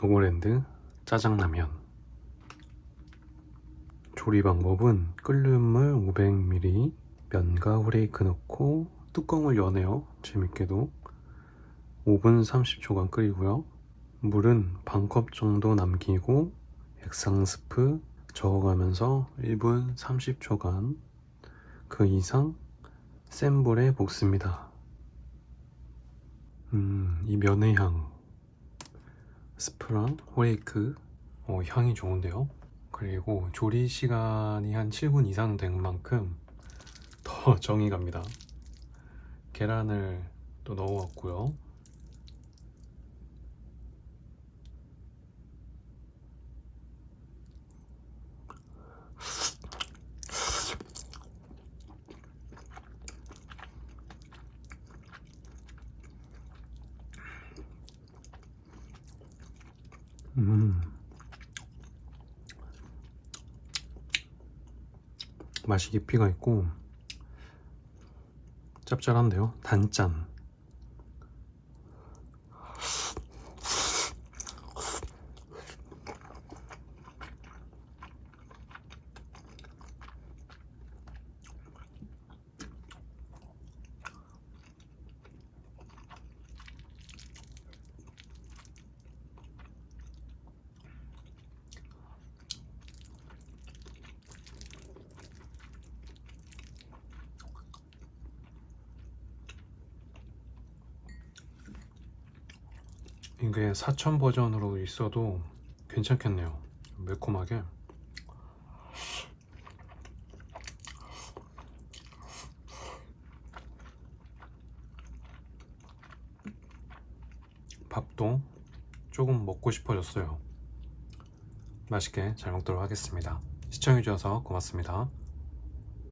노고랜드 짜장라면. 조리 방법은 끓는 물 500ml 면과 후레이크 넣고 뚜껑을 여네요. 재밌게도. 5분 30초간 끓이고요. 물은 반컵 정도 남기고 액상 스프 저어가면서 1분 30초간. 그 이상 센 불에 볶습니다. 음, 이 면의 향, 스프랑 호레이크, 어, 향이 좋은데요? 그리고 조리 시간이 한 7분 이상 된 만큼 더 정이 갑니다. 계란을 또 넣어왔고요. 음. 맛이 깊이가 있고 짭짤한데요. 단짠. 이게 사천 버전으로 있어도 괜찮겠네요. 매콤하게. 밥도 조금 먹고 싶어졌어요. 맛있게 잘 먹도록 하겠습니다. 시청해주셔서 고맙습니다.